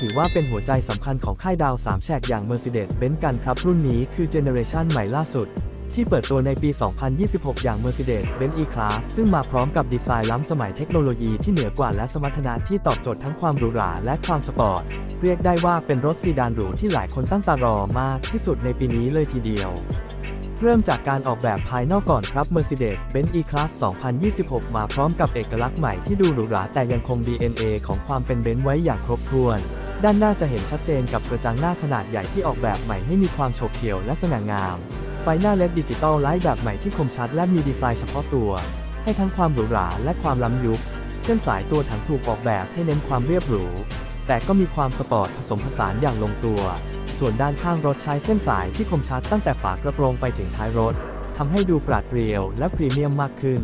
ถือว่าเป็นหัวใจสำคัญของค่ายดาว 3 แฉกอย่าง Mercedes-Benz กันครับ รุ่นนี้คือเจเนอเรชันใหม่ล่าสุด ที่เปิดตัวในปี 2026 อย่าง Mercedes-Benz E-Class ซึ่งมาพร้อมกับดีไซน์ล้ำสมัยเทคโนโลยีที่เหนือกว่าและสมรรถนะที่ตอบโจทย์ทั้งความหรูหราและความสปอร์ต เรียกได้ว่าเป็นรถซีดานหรูที่หลายคนตั้งตารอมากที่สุดในปีนี้เลยทีเดียวเริ่มจากการออกแบบภายนอกก่อนครับ Mercedes-Benz E-Class 2026 มาพร้อมกับเอกลักษณ์ใหม่ที่ดูหรูหราแต่ยังคง DNA ของความเป็นเบนซ์ไว้อย่างครบถ้วน ด้านหน้าจะเห็นชัดเจนกับกระจังหน้าขนาดใหญ่ที่ออกแบบใหม่ให้มีความโฉบเฉี่ยวและสง่างาม ไฟหน้าเล็ดดิจิตอลไลท์แบบใหม่ที่คมชัดและมีดีไซน์เฉพาะตัว ให้ทั้งความหรูหราและความล้ำยุค เส้นสายตัวถังถูกออกแบบให้เน้นความเรียบหรู แต่ก็มีความสปอร์ตผสมผสานอย่างลงตัว ส่วนด้านข้างรถใช้เส้นสายที่คมชัดตั้งแต่ฝากระโปรงไปถึงท้ายรถทำให้ดูปราดเปรียวและพรีเมียมมากขึ้น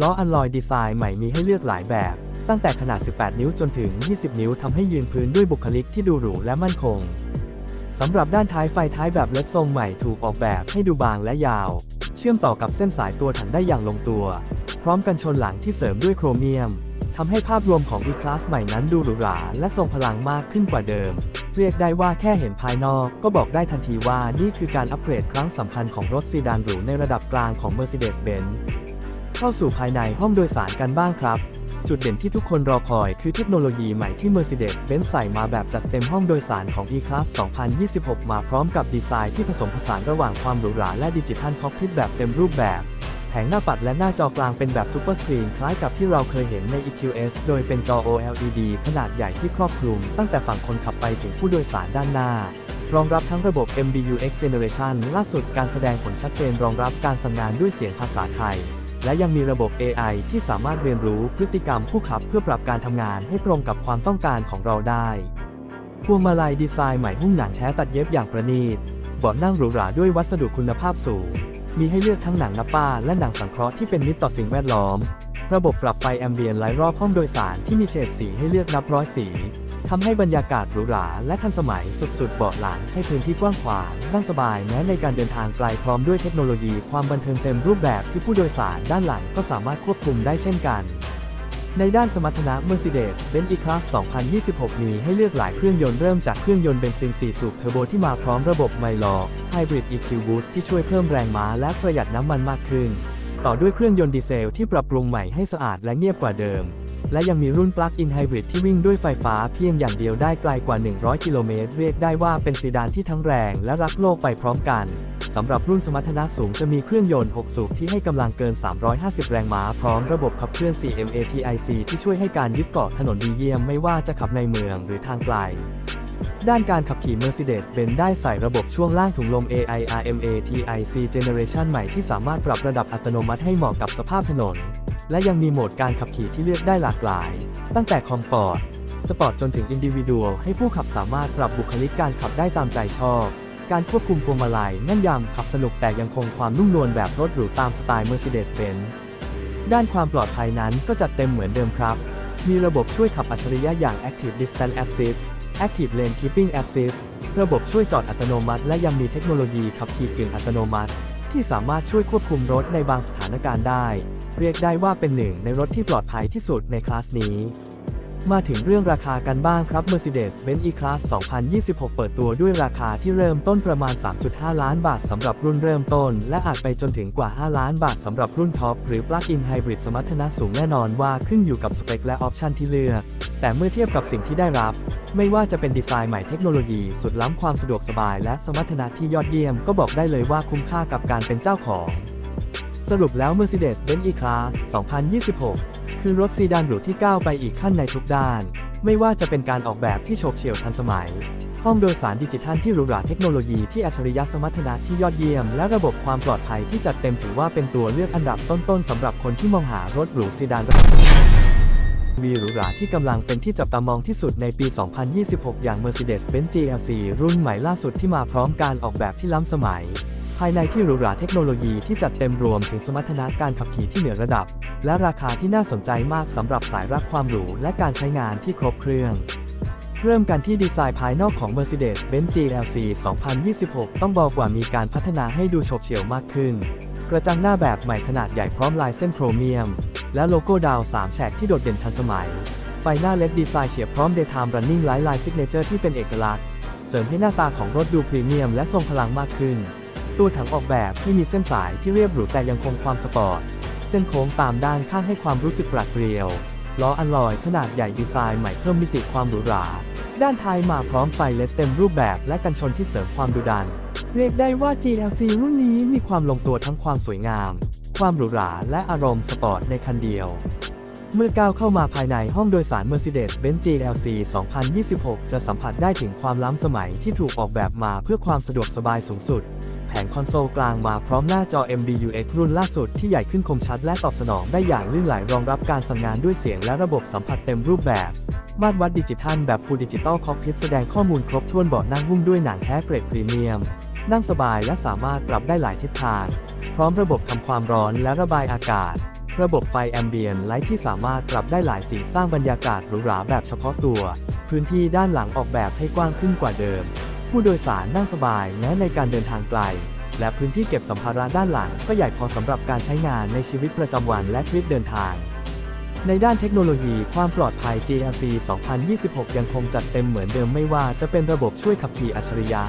ล้ออัลลอยดีไซน์ใหม่มีให้เลือกหลายแบบ ตั้งแต่ขนาด 18 นิ้วจนถึง 20 นิ้วทำให้ยืนพื้นด้วยบุคลิกที่ดูหรูและมั่นคงสำหรับด้านท้ายไฟท้ายแบบเล็ดทรงใหม่ถูกออกแบบให้ดูบางและยาว เชื่อมต่อกับเส้นสายตัวถังได้อย่างลงตัว พร้อมกันชนหลังที่เสริมด้วยโครเมียมทำให้ภาพรวมของ E-Class ใหม่นั้นดูหรูหราและทรงพลังมากขึ้นกว่าเดิม เรียกได้ว่าแค่เห็นภายนอกก็บอกได้ทันทีว่านี่คือการอัปเกรดครั้งสำคัญของรถซีดานหรูในระดับกลางของ Mercedes-Benz เข้าสู่ภายในห้องโดยสารกันบ้างครับ จุดเด่นที่ทุกคนรอคอยคือเทคโนโลยีใหม่ที่ Mercedes-Benz ใส่มาแบบจัดเต็มห้องโดยสารของ E-Class 2026 มาพร้อมกับดีไซน์ที่ผสมผสานระหว่างความหรูหราและดิจิทัลคอกพิทแบบเต็มรูปแบบ แผงหน้าปัดและหน้าจอกลางเป็นแบบซูเปอร์สกรีนคล้ายกับที่เราเคยเห็นใน EQS โดยเป็นจอ OLED ขนาดใหญ่ที่ครอบคลุม ตั้งแต่ฝั่งคนขับไปถึงผู้โดยสารด้านหน้ารองรับทั้งระบบ MBUX Generation ล่าสุดการแสดงผลชัดเจนรองรับการสั่งงานด้วยเสียงภาษาไทย และยังมีระบบ AI ที่สามารถเรียนรู้พฤติกรรมผู้ขับเพื่อปรับการทำงานให้ตรงกับความต้องการของเราได้พวงมาลัยดีไซน์ใหม่หุ้มหนังแท้ตัดเย็บอย่างประณีตเบาะนั่งหรูหราด้วยวัสดุคุณภาพสูง มีให้เลือกทั้งหนังนับป้า และหนังสังเคราะห์ที่เป็นมิตรต่อสิ่งแวดล้อม ระบบปรับไฟแอมเบียนไลท์รอบห้องโดยสารที่มีเฉดสีให้เลือกนับร้อยสี ทำให้บรรยากาศหรูหราและทันสมัยสุดๆ เบาะหลังให้พื้นที่กว้างขวางนั่งสบายแม้ในการเดินทางไกลพร้อมด้วยเทคโนโลยีความบันเทิงเต็มรูปแบบที่ผู้โดยสารด้านหลังก็สามารถควบคุมได้เช่นกัน ในด้านสมรรถนะ Mercedes-Benz E-Class 2026 มีให้เลือกหลายเครื่องยนต์เริ่มจากเครื่องยนต์เบนซิน 4 สูบเทอร์โบที่มาพร้อมระบบไมลอ Hybrid EQ Boost ที่ช่วยเพิ่มแรงม้าและประหยัดน้ำมันมากขึ้น ต่อด้วยเครื่องยนต์ดีเซลที่ปรับปรุงใหม่ให้สะอาดและเงียบกว่าเดิม และยังมีรุ่น Plug-in Hybrid ที่วิ่งด้วยไฟฟ้าเพียงอย่างเดียวได้ไกลกว่า 100 กิโลเมตร เรียกได้ว่าเป็นซีดานที่ทั้งแรงและรักโลกไปพร้อมกันสำหรับรุ่นสมรรถนะสูงจะมีเครื่องยนต์ 6 สูบที่ให้กำลังเกิน 350 แรงม้า พร้อมระบบขับเคลื่อน 4MATIC ที่ช่วยให้การยึดเกาะถนนดีเยี่ยมไม่ว่าจะขับในเมืองหรือทางไกล ด้านการขับขี่ Mercedes-Benz ได้ใส่ระบบช่วงล่างถุงลม AIRMATIC Generation ใหม่ที่สามารถปรับระดับอัตโนมัติให้เหมาะกับสภาพถนน และยังมีโหมดการขับขี่ที่เลือกได้หลากหลาย ตั้งแต่คอมฟอร์ตสปอร์ตจนถึงอินดิวิ a l ให้ผู้ขับสามารถปรับบุคลิกการขับได้ตามใจชอบ การควบคุมพวงมาลัยแน่นยำขับสนุกแต่ยังคงความนุ่มนวลแบบรถหรูตามสไตล์ Mercedes-Benz ด้านความปลอดภัยนั้นก็จัดเต็มเหมือนเดิมครับ มีระบบช่วยขับอัจฉริยะอย่าง Active Distance Assist Active Lane Keeping Assist ระบบช่วยจอดอัตโนมัติ และยังมีเทคโนโลยีขับขี่กึ่งอัตโนมัติ ที่สามารถช่วยควบคุมรถในบางสถานการณ์ได้ เรียกได้ว่าเป็นหนึ่งในรถที่ปลอดภัยที่สุดในคลาสนี้ มาถึงเรื่องราคากันบ้างครับ Mercedes-Benz E-Class 2026 เปิดตัวด้วยราคาที่เริ่มต้นประมาณ 3.5 ล้านบาทสำหรับรุ่นเริ่มต้น และอาจไปจนถึงกว่า 5 ล้านบาทสำหรับรุ่นท็อปหรือ Plug-in Hybrid สมรรถนะสูงแน่นอนว่าขึ้นอยู่กับสเปคและออปชันที่เลือก แต่เมื่อเทียบกับสิ่งที่ได้รับ ไม่ว่าจะเป็นดีไซน์ใหม่เทคโนโลยีสุดล้ำความสะดวกสบายและสมรรถนะที่ยอดเยี่ยมก็บอกได้เลยว่าคุ้มค่ากับการเป็นเจ้าของ สรุปแล้ว Mercedes-Benz E-Class 2026 คือรถซีดานหรูที่ก้าวไปอีกขั้นในทุกด้าน ไม่ว่าจะเป็นการออกแบบที่โฉบเฉี่ยวทันสมัย ห้องโดยสารดิจิทัลที่หรูหราเทคโนโลยีที่อัจฉริยะสมรรถนะที่ยอดเยี่ยม และระบบความปลอดภัยที่จัดเต็มถือว่าเป็นตัวเลือกอันดับต้นๆสำหรับคนที่มองหารถหรูซีดาน มีหรูหราที่กำลังเป็นที่จับตามองที่สุดในปี 2026 อย่าง Mercedes-Benz GLC รุ่นใหม่ล่าสุดที่มาพร้อมการออกแบบที่ล้ำสมัย ภายในที่หรูหราเทคโนโลยีที่จัดเต็มรวมถึงสมรรถนะการขับขี่ที่เหนือระดับ และราคาที่น่าสนใจมากสำหรับสายรักความหรูและการใช้งานที่ครบเครื่องเริ่มกันที่ดีไซน์ภายนอกของ Mercedes-Benz GLC 2026 ต้องบอกว่ามีการพัฒนาให้ดูโฉบเฉี่ยวมากขึ้น กระจังหน้าแบบใหม่ขนาดใหญ่พร้อมลายเส้นโครเมียม และโลโก้ดาว 3 แฉกที่โดดเด่นทันสมัย ไฟหน้าเล็ดดีไซน์เฉียบพร้อม Daytime Running Light Line Signature ที่เป็นเอกลักษณ์ เสริมให้หน้าตาของรถดูพรีเมียมและทรงพลังมากขึ้น ตัวถังออกแบบให้มีเส้นสายที่เรียบหรูแต่ยังคงความสปอร์ต เส้นโค้งตามด้านข้างให้ความรู้สึกปราดเปรียว ล้ออัลลอยขนาดใหญ่ดีไซน์ใหม่เพิ่มมิติความหรูหรา ด้านท้ายมาพร้อมไฟเลดเต็มรูปแบบและกันชนที่เสริมความดุดัน เรียกได้ว่า GLC รุ่นนี้มีความลงตัวทั้งความสวยงาม ความหรูหราและอารมณ์สปอร์ตในคันเดียว เมื่อก้าวเข้ามาภายในห้องโดยสาร Mercedes-Benz GLC 2026 จะสัมผัสได้ถึงความล้ำสมัยที่ถูกออกแบบมาเพื่อความสะดวกสบายสูงสุด แผงคอนโซลกลางมาพร้อมหน้าจอ MBUX รุ่นล่าสุดที่ใหญ่ขึ้นคมชัดและตอบสนองได้อย่างลื่นไหลรองรับการสั่งงานด้วยเสียงและระบบสัมผัสเต็มรูปแบบมาตรวัดดิจิทัลแบบ Full Digital Cockpit แสดงข้อมูลครบถ้วนเบาะนั่งหุ้มด้วยหนังแท้เกรดพรีเมียม นั่งสบายและสามารถปรับได้หลายทิศทาง พร้อมระบบทำความร้อนและระบายอากาศ ระบบไฟแอมเบียนไลท์ที่สามารถปรับได้หลายสีสร้างบรรยากาศหรูหราแบบเฉพาะตัว พื้นที่ด้านหลังออกแบบให้กว้างขึ้นกว่าเดิม ผู้โดยสารนั่งสบายแม้ในการเดินทางไกล และพื้นที่เก็บสัมภาระด้านหลังก็ใหญ่พอสำหรับการใช้งานในชีวิตประจำวันและทริปเดินทาง ในด้านเทคโนโลยีความปลอดภัย GLC 2026 ยังคงจัดเต็มเหมือนเดิมไม่ว่าจะเป็นระบบช่วยขับขี่อัจฉริยะ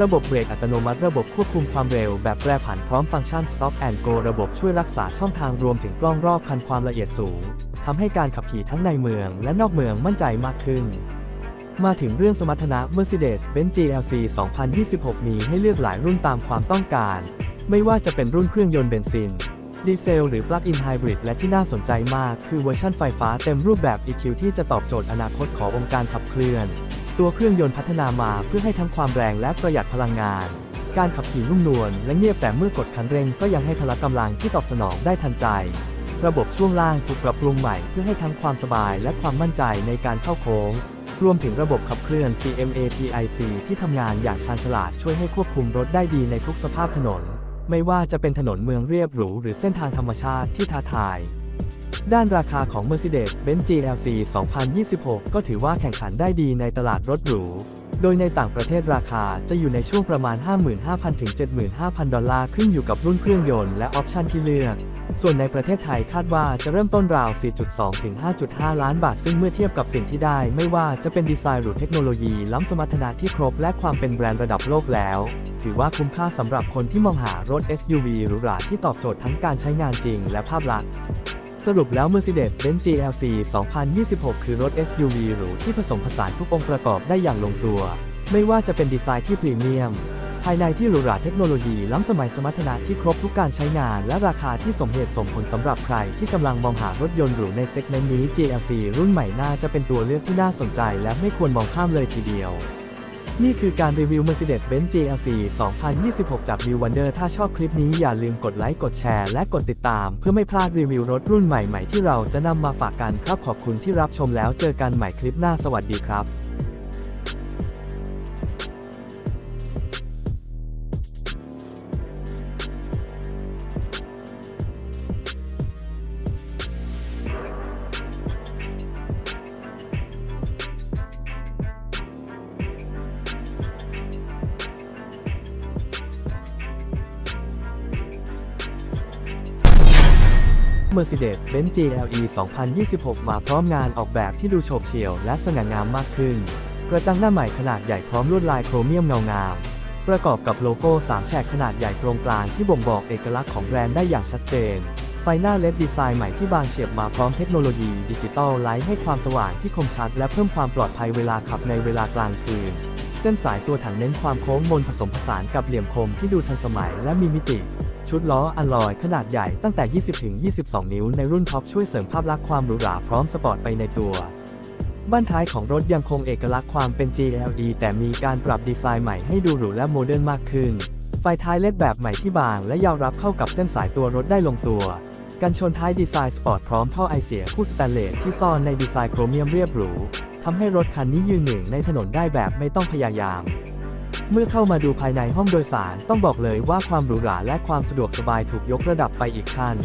ระบบเบรกอัตโนมัติ ระบบควบคุมความเร็วแบบแปรผันพร้อมฟังก์ชัน Stop and Go ระบบช่วยรักษาช่องทางรวมถึงกล้องรอบคันความละเอียดสูงทำให้การขับขี่ทั้งในเมืองและนอกเมืองมั่นใจมากขึ้น มาถึงเรื่องสมรรถนะ Mercedes-Benz GLC 2026 มีให้เลือกหลายรุ่นตามความต้องการ ไม่ว่าจะเป็นรุ่นเครื่องยนต์เบนซิน ดีเซลหรือ Plug-in Hybrid และที่น่าสนใจมากคือเวอร์ชันไฟฟ้าเต็มรูปแบบ EQ ที่จะตอบโจทย์อนาคตขององค์การขับเคลื่อน ตัวเครื่องยนต์พัฒนามาเพื่อให้ทั้งความแรงและประหยัดพลังงาน การขับขี่นุ่มนวลและเงียบแต่เมื่อกดคันเร่งก็ยังให้พละกำลังที่ตอบสนองได้ทันใจ ระบบช่วงล่างถูกปรับปรุงใหม่เพื่อให้ทั้งความสบายและความมั่นใจในการเข้าโค้งรวมถึงระบบขับเคลื่อน CMA-TIC ที่ทำงานอย่างชาญฉลาดช่วยให้ควบคุมรถได้ดีในทุกสภาพถนน ไม่ว่าจะเป็นถนนเมืองเรียบหรูหรือเส้นทางธรรมชาติที่ท้าทาย ด้านราคาของ Mercedes-Benz GLC 2026 ก็ถือว่าแข่งขันได้ดีในตลาดรถหรู โดยในต่างประเทศราคาจะอยู่ในช่วงประมาณ 55,000 ถึง 75,000 ดอลลาร์ขึ้นอยู่กับรุ่นเครื่องยนต์และออปชันที่เลือก ส่วนในประเทศไทยคาดว่าจะเริ่มต้นราว 4.2 ถึง 5.5 ล้านบาท ซึ่งเมื่อเทียบกับสิ่งที่ได้ ไม่ว่าจะเป็นดีไซน์หรือเทคโนโลยีล้ำสมรรถนะที่ครบและความเป็นแบรนด์ระดับโลกแล้วถือว่าคุ้มค่าสำหรับคนที่มองหารถ SUV หรูหราที่ตอบโจทย์ทั้งการใช้งานจริงและภาพลักษณ์ สรุปแล้ว Mercedes-Benz GLC 2026 คือรถ SUV หรูที่ผสมผสานทุกองค์ประกอบได้อย่างลงตัว ไม่ว่าจะเป็นดีไซน์ที่พรีเมียม ภายในที่หรูหราเทคโนโลยีล้ำสมัยสมรรถนะที่ครบทุกการใช้งาน และราคาที่สมเหตุสมผลสำหรับใครที่กำลังมองหารถยนต์หรูในเซกเมนต์นี้ GLC รุ่นใหม่น่าจะเป็นตัวเลือกที่น่าสนใจ และไม่ควรมองข้ามเลยทีเดียว นี่คือการรีวิว Mercedes-Benz GLC 2026 จาก View Wonder ถ้าชอบคลิปนี้อย่าลืมกดไลค์ กดแชร์ และกดติดตาม เพื่อไม่พลาดรีวิวรถรุ่นใหม่ ๆ ที่เราจะนำมาฝากกันครับขอบคุณที่รับชมแล้วเจอกันใหม่คลิปหน้าสวัสดีครับ Mercedes-Benz GLE 2026 มาพร้อมงานออกแบบที่ดูโฉบเฉี่ยวและสง่างามมากขึ้น กระจังหน้าใหม่ขนาดใหญ่พร้อมลวดลายโครเมียมเงางาม ประกอบกับโลโก้ 3 แฉกขนาดใหญ่ตรงกลางที่บ่งบอกเอกลักษณ์ของแบรนด์ได้อย่างชัดเจน ไฟหน้าเลดดีไซน์ใหม่ที่บางเฉียบมาพร้อมเทคโนโลยีดิจิตอลไลท์ให้ความสว่างที่คมชัด และเพิ่มความปลอดภัยเวลาขับในเวลากลางคืนเส้นสายตัวถังเน้นความโค้งมนผสมผสานกับเหลี่ยมคมที่ดูทันสมัยและมีมิติ ชุดล้ออัลลอยขนาดใหญ่ตั้งแต่ 20-22 นิ้วในรุ่นท็อปช่วยเสริมภาพลักษณ์ความหรูหราพร้อมสปอร์ตไปในตัว บ้านท้ายของรถยังคงเอกลักษณ์ความเป็น GLE แต่มีการปรับดีไซน์ใหม่ให้ดูหรูและโมเดิร์นมากขึ้น ไฟท้ายเลดแบบใหม่ที่บางและยาวรับเข้ากับเส้นสายตัวรถได้ลงตัว กันชนท้ายดีไซน์สปอร์ตพร้อมท่อไอเสียคู่สแตนเลสที่ซ่อนในดีไซน์โครเมียมเรียบหรูทำให้รถคันนี้ยืนหนึ่งในถนนได้แบบไม่ต้องพยายาม เมื่อเข้ามาดูภายในห้องโดยสารต้องบอกเลยว่าความหรูหราและความสะดวกสบายถูกยกระดับไปอีกขั้น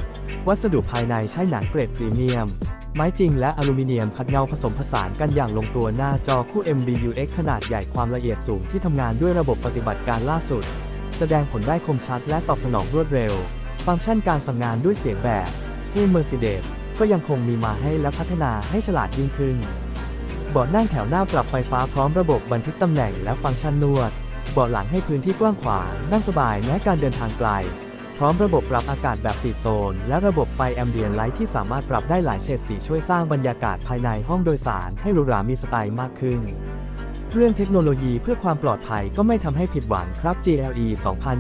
วัสดุภายในใช้หนังเกรดพรีเมียม ไม้จริงและอลูมิเนียมขัดเงาผสมผสานกันอย่างลงตัวหน้าจอคู่ MBUX ขนาดใหญ่ความละเอียดสูงที่ทำงานด้วยระบบปฏิบัติการล่าสุด แสดงผลได้คมชัดและตอบสนองรวดเร็ว ฟังก์ชันการสั่งงานด้วยเสียงแบบที่ Mercedes ก็ยังคงมีมาให้และพัฒนาให้ฉลาดยิ่งขึ้นเบาะนั่งแถวหน้าปรับไฟฟ้าพร้อมระบบบันทึกตำแหน่งและฟังก์ชันนวด เบาะหลังให้พื้นที่กว้างขวางนั่งสบายแม้การเดินทางไกล พร้อมระบบปรับอากาศแบบ4โซน และระบบไฟแอมเบียนไลท์ที่สามารถปรับได้หลายเฉดสีช่วยสร้างบรรยากาศภายในห้องโดยสารให้หรูหรามีสไตล์มากขึ้น เรื่องเทคโนโลยีเพื่อความปลอดภัยก็ไม่ทำให้ผิดหวังครับ GLE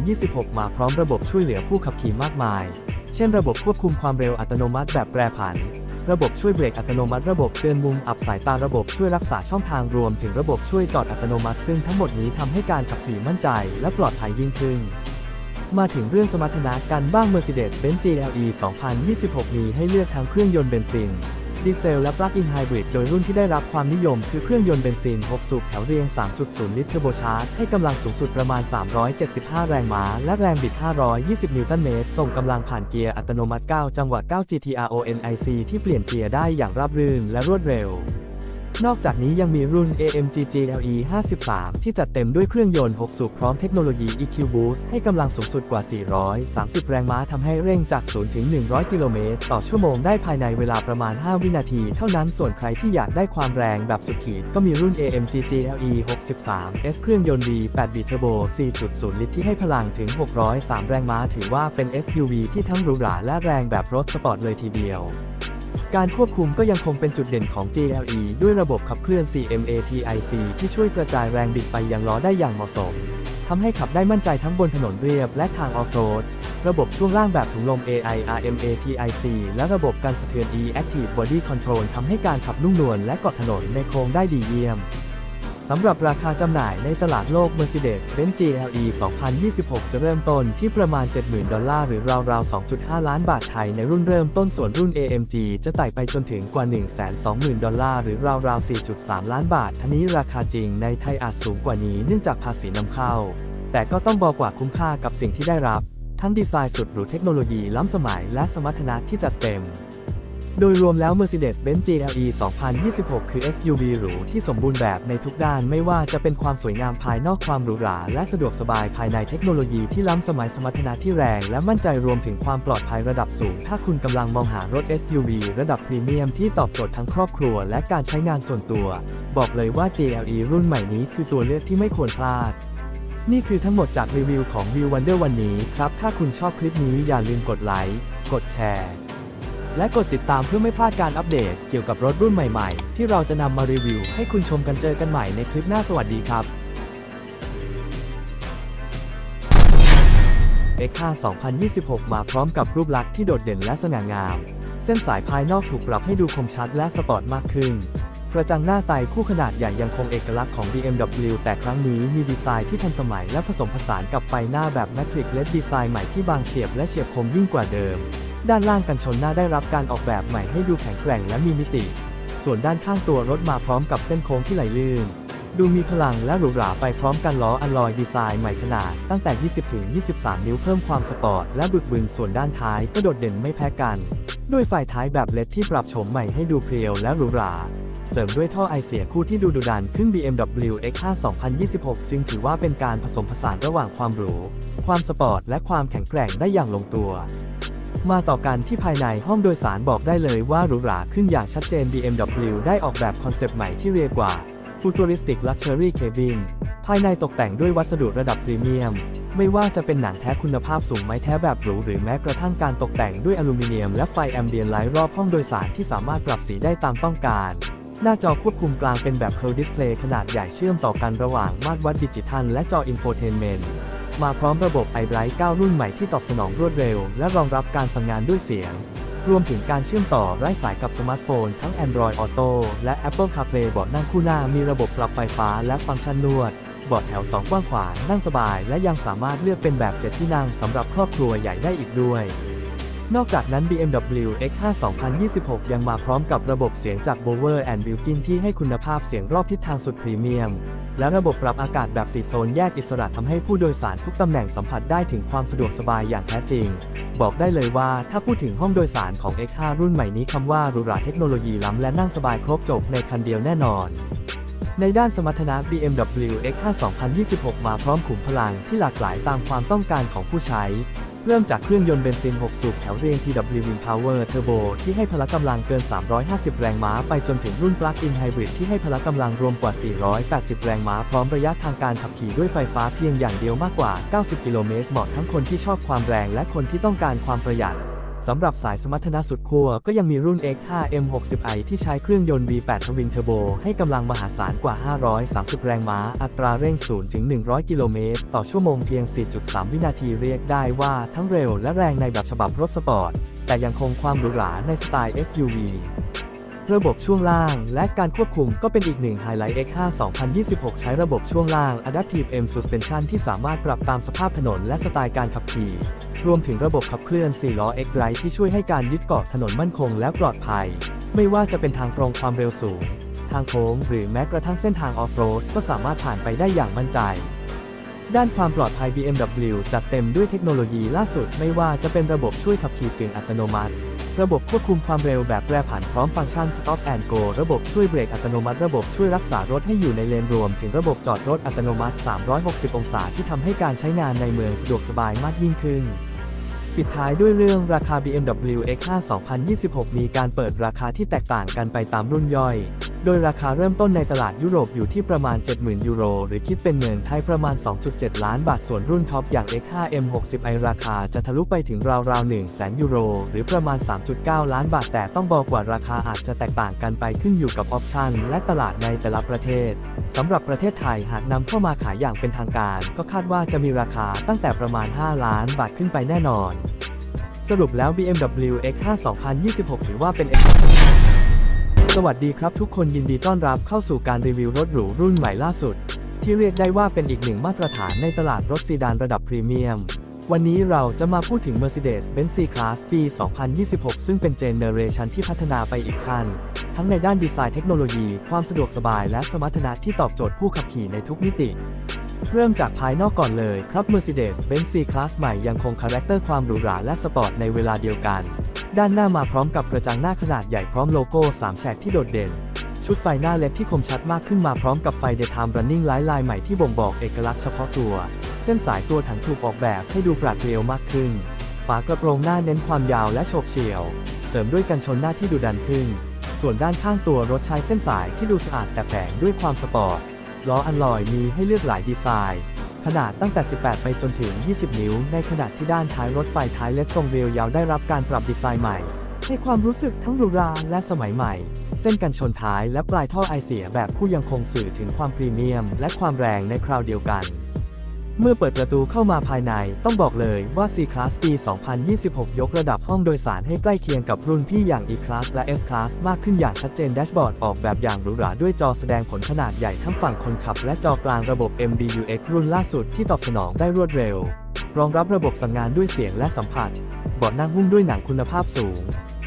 2026 มาพร้อมระบบช่วยเหลือผู้ขับขี่มากมาย เช่นระบบควบคุมความเร็วอัตโนมัติแบบแปรผัน ระบบช่วยเบรกอัตโนมัติระบบเตือนมุมอับสายตาระบบช่วยรักษาช่องทางรวมถึงระบบช่วยจอดอัตโนมัติ ซึ่งทั้งหมดนี้ทำให้การขับขี่มั่นใจ และปลอดภัยยิ่งขึ้น มาถึงเรื่องสมรรถนะกันบ้าง Mercedes-Benz GLE 2026 มีให้เลือกทั้งเครื่องยนต์เบนซิน ดีเซลและปลั๊กอินไฮบริดโดยรุ่นที่ได้รับความนิยมคือเครื่องยนต์เบนซิน 6 สูบแถวเรียง 3.0 ลิตรเทอร์โบชาร์จให้กำลังสูงสุดประมาณ 375 แรงม้า และแรงบิด 520 นิวตันเมตร ส่งกำลังผ่านเกียร์อัตโนมัติ 9 จังหวะ 9 GTRONIC ที่เปลี่ยนเกียร์ได้อย่างราบรื่นและรวดเร็ว นอกจากนี้ยังมีรุ่น AMG GLE 53 ที่จัดเต็มด้วยเครื่องยนต์ 6 สูบพร้อมเทคโนโลยี EQ Boost ให้กำลังสูงสุดกว่า 430 แรงม้าทำให้เร่งจาก 0 ถึง 100 กิโลเมตร ต่อชั่วโมงได้ภายในเวลาประมาณ 5 วินาที เท่านั้นส่วนใครที่อยากได้ความแรงแบบสุดขีด ก็มีรุ่น AMG GLE 63 S เครื่องยนต์ V8 B Turbo 4.0 ลิตรที่ให้พลังถึง 603 แรงม้า ถือว่าเป็น SUV ที่ทั้งหรูหราและแรงแบบรถสปอร์ตเลยทีเดียว การควบคุมก็ยังคงเป็นจุดเด่นของ GLE ด้วยระบบขับเคลื่อน CMATIC ที่ช่วยกระจายแรงบิดไปยังล้อได้อย่างเหมาะสมทำให้ขับได้มั่นใจทั้งบนถนนเรียบและทางออฟโรด ระบบช่วงล่างแบบถุงลม AI RMATIC และระบบการสะเทือน E Active Body Control ทำให้การขับนุ่มนวลและเกาะถนนในโค้งได้ดีเยี่ยม สำหรับราคาจำหน่ายในตลาดโลก Mercedes-Benz GLE 2026 จะเริ่มต้นที่ประมาณ 70,000 ดอลลาร์หรือราวๆ 2.5 ล้านบาทไทยในรุ่นเริ่มต้นส่วนรุ่น AMG จะไต่ไปจนถึงกว่า 120,000 ดอลลาร์หรือราวๆ 4.3 ล้านบาททั้งนี้ราคาจริงในไทยอาจสูงกว่านี้เนื่องจากภาษีนำเข้า แต่ก็ต้องบอกว่าคุ้มค่ากับสิ่งที่ได้รับ ทั้งดีไซน์สุดหรูเทคโนโลยีล้ำสมัยและสมรรถนะที่จัดเต็ม โดยรวมแล้ว Mercedes-Benz GLE 2026 คือ SUV หรูที่สมบูรณ์แบบในทุกด้านไม่ว่าจะเป็นความสวยงามภายนอกความหรูหราและสะดวกสบายภายในเทคโนโลยีที่ล้ำสมัยสมรรถนะที่แรงและมั่นใจรวมถึงความปลอดภัยระดับสูง ถ้าคุณกำลังมองหารถ SUV ระดับพรีเมียมที่ตอบโจทย์ทั้งครอบครัวและการใช้งานส่วนตัว บอกเลยว่า GLE รุ่นใหม่นี้คือตัวเลือกที่ไม่ควรพลาดนี่คือทั้งหมดจากรีวิวของ View Wonder วันนี้ครับ ถ้าคุณชอบคลิปนี้อย่าลืมกดไลค์ กดแชร์ และกดติดตามเพื่อไม่พลาดการอัปเดตเกี่ยวกับรถรุ่นใหม่ๆ ที่เราจะนำมารีวิว ให้คุณชมกันเจอกันใหม่ในคลิปหน้าสวัสดีครับ X5 2026 มาพร้อมกับรูปลักษณ์ที่โดดเด่นและสง่างาม เส้นสายภายนอกถูกปรับให้ดูคมชัดและสปอร์ตมากขึ้น กระจังหน้าไตคู่ขนาดใหญ่ยังคงเอกลักษณ์ของ BMW แต่ครั้งนี้มีดีไซน์ที่ทันสมัยและผสมผสานกับไฟหน้าแบบ Matrix LED ดีไซน์ใหม่ที่บางเฉียบและเฉียบคมยิ่งกว่าเดิม ด้านล่างกันชนหน้าได้รับการออกแบบใหม่ให้ดูแข็งแกร่งและมีมิติ ส่วนด้านข้างตัวรถมาพร้อมกับเส้นโค้งที่ไหลลื่น ดูมีพลังและหรูหราไปพร้อมกันล้ออัลลอยดีไซน์ใหม่ขนาด ตั้งแต่ 20ถึง23 นิ้วเพิ่มความสปอร์ตและบึกบึนส่วนด้านท้ายก็โดดเด่นไม่แพ้กัน ด้วยไฟท้ายแบบเลดที่ปรับโฉมใหม่ให้ดูเพรียวและหรูหราเสริมด้วยท่อไอเสียคู่ที่ดูดุดันขึ้น BMW X5 2026 จึงถือว่าเป็นการผสมผสานระหว่างความหรู ความสปอร์ต และความแข็งแกร่งได้อย่างลงตัว มาต่อกันที่ภายในห้องโดยสารบอกได้เลยว่าหรูหราขึ้นอย่างชัดเจน BMW ได้ออกแบบคอนเซปต์ใหม่ที่เรียกว่า Futuristic Luxury Cabin ภายในตกแต่งด้วยวัสดุระดับพรีเมียม ไม่ว่าจะเป็นหนังแท้คุณภาพสูงไม้แท้แบบหรูหรือแม้กระทั่งการตกแต่งด้วยอลูมิเนียมและไฟแอมเบียนไลท์รอบห้องโดยสารที่สามารถปรับสีได้ตามต้องการ หน้าจอควบคุมกลางเป็นแบบ Curved Display ขนาดใหญ่เชื่อมต่อกันระหว่างมาตรวัดดิจิทัลและจอ Infotainment ม มาพร้อมระบบ iDrive 9 รุ่นใหม่ที่ตอบสนองรวดเร็ว และรองรับการสั่งงานด้วยเสียง รวมถึงการเชื่อมต่อไร้สายกับสมาร์ทโฟน ทั้ง Android Auto และ Apple CarPlay เบาะนั่งคู่หน้ามีระบบปรับไฟฟ้าและฟังก์ชันนวดเบาะแถว 2 กว้างขวางนั่งสบาย และยังสามารถเลือกเป็นแบบ 7 ที่นั่งสำหรับครอบครัวใหญ่ได้อีกด้วย นอกจากนั้น BMW X5 2026 ยังมาพร้อมกับระบบเสียงจาก Bower and Wilkin ที่ให้คุณภาพเสียงรอบทิศทางสุดพรีเมียม และระบบปรับอากาศแบบ4โซนแยกอิสระทำให้ผู้โดยสารทุกตำแหน่งสัมผัสได้ถึงความสะดวกสบายอย่างแท้จริง บอกได้เลยว่าถ้าพูดถึงห้องโดยสารของ X5 รุ่นใหม่นี้คำว่าหรูหราเทคโนโลยีล้ำและนั่งสบายครบจบในคันเดียวแน่นอน ในด้านสมรรถนะ BMW X5 2026 มาพร้อมขุมพลังที่หลากหลายตามความต้องการของผู้ใช้ เริ่มจากเครื่องยนต์เบนซิน 6 สูบแถวเรียง TW Win Power Turbo ที่ให้พละกำลังเกิน 350 แรงม้า ไปจนถึงรุ่น Plug-in Hybrid ที่ให้พละกำลังรวมกว่า 480 แรงม้า พร้อมระยะทางการขับขี่ด้วยไฟฟ้าเพียงอย่างเดียวมากกว่า 90 กิโลเมตร เหมาะทั้งคนที่ชอบความแรงและคนที่ต้องการความประหยัด สำหรับสายสมรรถนะสุดขั้วก็ยังมีรุ่น X5 M60i ที่ใช้เครื่องยนต์ V8 ทวินเทอร์โบ ให้กำลังมหาศาลกว่า 530 แรงม้า อัตราเร่ง 0 ถึง 100 กิโลเมตร ต่อชั่วโมงเพียง 4.3 วินาทีเรียกได้ว่าทั้งเร็วและแรงในแบบฉบับรถสปอร์ต แต่ยังคงความหรูหราในสไตล์ SUV ระบบช่วงล่างและการควบคุมก็เป็นอีกหนึ่งไฮไลท์ X5 2026 ใช้ระบบช่วงล่าง Adaptive M Suspension ที่สามารถปรับตามสภาพถนนและสไตล์การขับขี่ รวมถึงระบบขับเคลื่อน 4 ล้อ X Drive ที่ช่วยให้การยึดเกาะถนนมั่นคงและปลอดภัย ไม่ว่าจะเป็นทางตรงความเร็วสูง ทางโค้งหรือแม้กระทั่งเส้นทางออฟโรดก็สามารถผ่านไปได้อย่างมั่นใจด้านความปลอดภัย BMW จัดเต็มด้วยเทคโนโลยีล่าสุดไม่ว่าจะเป็นระบบช่วยขับขี่กึ่งอัตโนมัติ ระบบควบคุมความเร็วแบบแปรผันพร้อมฟังก์ชัน Stop and Go ระบบช่วยเบรกอัตโนมัติระบบช่วยรักษารถให้อยู่ในเลนรวม ถึงระบบจอดรถอัตโนมัติ 360 องศาที่ทำให้การใช้งานในเมืองสะดวกสบายมากยิ่งขึ้น ปิดท้ายด้วยเรื่องราคา BMW X5 2026 มีการเปิดราคาที่แตกต่างกันไปตามรุ่นย่อย โดยราคาเริ่มต้นในตลาดยุโรปอยู่ที่ประมาณ 70,000 ยูโร หรือคิดเป็นเงินไทยประมาณ 2.7 ล้านบาท ส่วนรุ่นท็อปอย่าง X5 M60i ราคาจะทะลุไปถึงราวๆ 100,000 ยูโร หรือประมาณ 3.9 ล้านบาท แต่ต้องบอกว่าราคาอาจจะแตกต่างกันไปขึ้นอยู่กับออปชันและตลาดในแต่ละประเทศ สำหรับประเทศไทยหากนำเข้ามาขายอย่างเป็นทางการ ก็คาดว่าจะมีราคาตั้งแต่ประมาณ 5 ล้านบาทขึ้นไปแน่นอน สรุปแล้ว BMW X5 2026 ถือว่าเป็นสวัสดีครับทุกคนยินดีต้อนรับเข้าสู่การรีวิวรถหรูรุ่นใหม่ล่าสุด ที่เรียกได้ว่าเป็นอีกหนึ่งมาตรฐานในตลาดรถซีดานระดับพรีเมียม วันนี้เราจะมาพูดถึง Mercedes-Benz C-Class ปี 2026 ซึ่งเป็นเจเนเรชันที่พัฒนาไปอีกขั้น ทั้งในด้านดีไซน์เทคโนโลยี ความสะดวกสบายและสมรรถนะที่ตอบโจทย์ผู้ขับขี่ในทุกมิติ เริ่มจากภายนอกก่อนเลยครับ Mercedes-Benz C-Class ใหม่ยังคงคาแรคเตอร์ความหรูหราและสปอร์ตในเวลาเดียวกัน ด้านหน้ามาพร้อมกับกระจังหน้าขนาดใหญ่พร้อมโลโก้ 3 แฉกที่โดดเด่นชุดไฟหน้าเล็ดที่คมชัดมากขึ้นมาพร้อมกับไฟ Daytime Running Light ลายใหม่ที่บ่งบอกเอกลักษณ์เฉพาะตัว เส้นสายตัวถังถูกออกแบบให้ดูปราดเปรียวมากขึ้น ฝากระโปรงหน้าเน้นความยาวและโฉบเฉี่ยว เสริมด้วยกันชนหน้าที่ดูดันขึ้น ส่วนด้านข้างตัวรถใช้เส้นสายที่ดูสะอาดแต่แฝงด้วยความสปอร์ต ล้ออัลลอยมีให้เลือกหลายดีไซน์ขนาดตั้งแต่ 18 ไปจนถึง 20 นิ้ว ในขณะที่ด้านท้ายรถไฟท้ายเล็ดทรงเรียวยาวได้รับการปรับดีไซน์ใหม่ ให้ความรู้สึกทั้งหรูหราและสมัยใหม่ เส้นกันชนท้ายและปลายท่อไอเสียแบบผู้ยังคงสื่อถึงความพรีเมียม และความแรงในคราวเดียวกัน เมื่อเปิดประตูเข้ามาภายใน ต้องบอกเลยว่า C-Class ปี 2026 ยกระดับห้องโดยสารให้ใกล้เคียงกับรุ่นพี่อย่าง E-Class และ S-Class มากขึ้นอย่างชัดเจนแดชบอร์ดออกแบบอย่างหรูหราด้วยจอแสดงผลขนาดใหญ่ทั้งฝั่งคนขับ และจอกลางระบบ MBUX รุ่นล่าสุดที่ตอบสนองได้รวดเร็ว รองรับระบบสั่งงานด้วยเสียงและสัมผัสเบาะนั่งหุ้มด้วยหนังคุณภาพสูง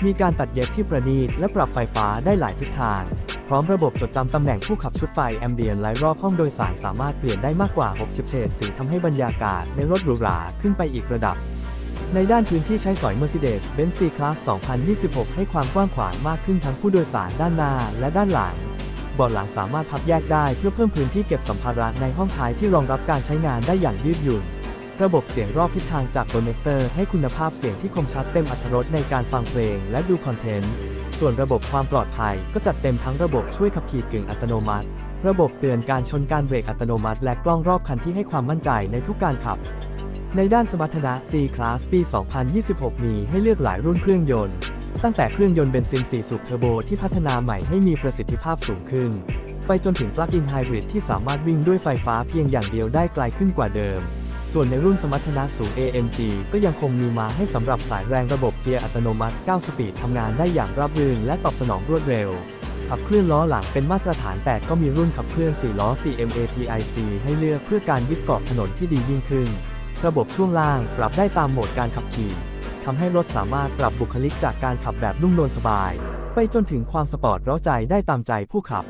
มีการตัดเย็บที่ประณีตและปรับไฟฟ้าได้หลายทิศทาง พร้อมระบบจดจำตำแหน่งผู้ขับชุดไฟแอมเบียนไลท์รอบห้องโดยสารสามารถเปลี่ยนได้มากกว่า 60 เฉดสีทำให้บรรยากาศในรถหรูหราขึ้นไปอีกระดับ ในด้านพื้นที่ใช้สอย Mercedes-Benz C-Class 2026 ให้ความกว้างขวางมากขึ้นทั้งผู้โดยสารด้านหน้าและด้านหลังเบาะหลังสามารถพับแยกได้เพื่อเพิ่มพื้นที่เก็บสัมภาระในห้องท้ายที่รองรับการใช้งานได้อย่างยืดหยุ่น ระบบเสียงรอบทิศทางจากโดเนสเตอร์ให้คุณภาพเสียงที่คมชัดเต็มอรรถรสในการฟังเพลงและดูคอนเทนต์ ส่วนระบบความปลอดภัยก็จัดเต็มทั้งระบบช่วยขับขี่กึ่งอัตโนมัติ ระบบเตือนการชนการเบรกอัตโนมัติ และกล้องรอบคันที่ให้ความมั่นใจในทุกการขับ ในด้านสมรรถนะ C-Class ปี 2026 มีให้เลือกหลายรุ่นเครื่องยนต์ ตั้งแต่เครื่องยนต์เบนซิน 4 สูบเทอร์โบที่พัฒนาใหม่ให้มีประสิทธิภาพสูงขึ้น ไปจนถึง Plug-in Hybrid ที่สามารถวิ่งด้วยไฟฟ้าเพียงอย่างเดียวได้ไกลขึ้นกว่าเดิม ส่วนในรุ่นสมรรถนะสูง AMG ก็ยังคงมีมาให้สำหรับสายแรงระบบเกียร์อัตโนมัติ 9 สปีดทำงานได้อย่างราบรื่นและตอบสนองรวดเร็ว ขับเคลื่อนล้อหลังเป็นมาตรฐาน แต่ก็มีรุ่นขับเคลื่อน 4 ล้อ CMATIC ให้เลือกเพื่อการยึดเกาะถนนที่ดียิ่งขึ้น ระบบช่วงล่างปรับได้ตามโหมดการขับขี่ทำให้รถสามารถปรับบุคลิกจากการขับแบบนุ่มนวลสบาย ไปจนถึงความสปอร์ตเร้าใจได้ตามใจผู้ขับ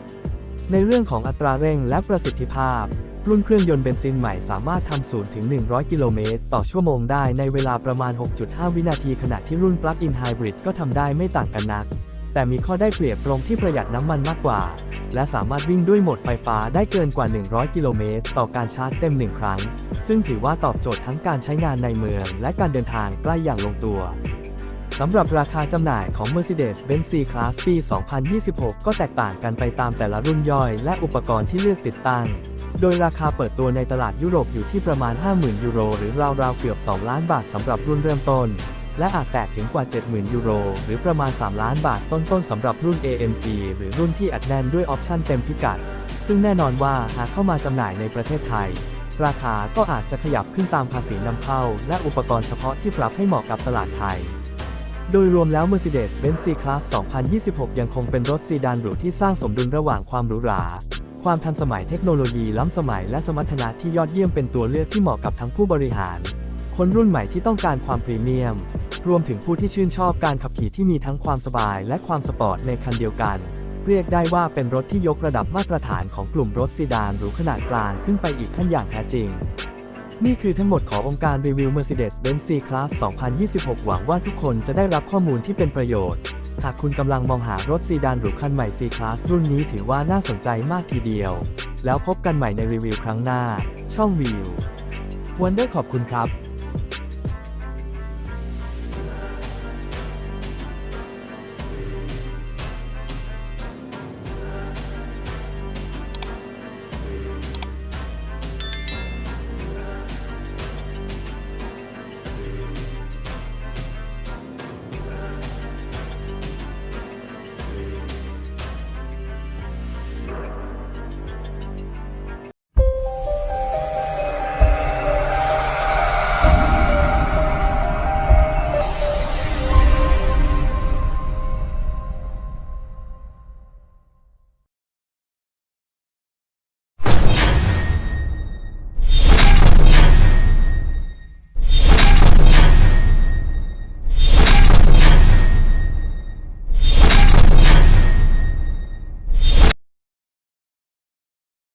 ในเรื่องของอัตราเร่งและประสิทธิภาพ รุ่นเครื่องยนต์เบนซินใหม่สามารถทำ0ถึง 100 กิโลเมตร ต่อชั่วโมงได้ในเวลาประมาณ 6.5 วินาที ขณะที่รุ่น Plug-in Hybrid ก็ทำได้ไม่ต่างกันนัก แต่มีข้อได้เปรียบตรงที่ประหยัดน้ำมันมากกว่า และสามารถวิ่งด้วยโหมดไฟฟ้าได้เกินกว่า 100 กิโลเมตร ต่อการชาร์จเต็ม 1 ครั้ง ซึ่งถือว่าตอบโจทย์ทั้งการใช้งานในเมือง และการเดินทางใกล้อย่างลงตัว สำหรับราคาจำหน่ายของ Mercedes-Benz C-Class ปี 2026 ก็แตกต่างกันไปตามแต่ละรุ่นย่อยและอุปกรณ์ที่เลือกติดตั้ง โดยราคาเปิดตัวในตลาดยุโรปอยู่ที่ประมาณ 50,000 ยูโร หรือราวๆ เกือบ 2 ล้านบาทสำหรับรุ่นเริ่มต้น และอาจแตะถึงกว่า 70,000 ยูโร หรือประมาณ 3 ล้านบาทต้นๆสำหรับรุ่น AMG หรือรุ่นที่อัดแน่นด้วยออปชั่นเต็มพิกัด ซึ่งแน่นอนว่าหากเข้ามาจำหน่ายในประเทศไทยราคาก็อาจจะขยับขึ้นตามภาษีนำเข้า และอุปกรณ์เฉพาะที่ปรับให้เหมาะกับตลาดไทย โดยรวมแล้ว Mercedes-Benz C-Class 2026 ยังคงเป็นรถซีดานหรูที่สร้างสมดุลระหว่างความหรูหรา ความทันสมัยเทคโนโลยีล้ำสมัยและสมรรถนะที่ยอดเยี่ยมเป็นตัวเลือกที่เหมาะกับทั้งผู้บริหาร คนรุ่นใหม่ที่ต้องการความพรีเมียม รวมถึงผู้ที่ชื่นชอบการขับขี่ที่มีทั้งความสบายและความสปอร์ตในคันเดียวกัน เรียกได้ว่าเป็นรถที่ยกระดับมาตรฐานของกลุ่มรถซีดานหรูขนาดกลางขึ้นไปอีกขั้นอย่างแท้จริง นี่คือทั้งหมดขององค์การรีวิว Mercedes-Benz C-Class 2026 หวังว่าทุกคนจะได้รับข้อมูลที่เป็นประโยชน์ หากคุณกำลังมองหารถซีดานหรูคันใหม่ C-Class รุ่นนี้ถือว่าน่าสนใจมากทีเดียว แล้วพบกันใหม่ในรีวิวครั้งหน้า ช่องวิววันเดอร์ขอบคุณครับ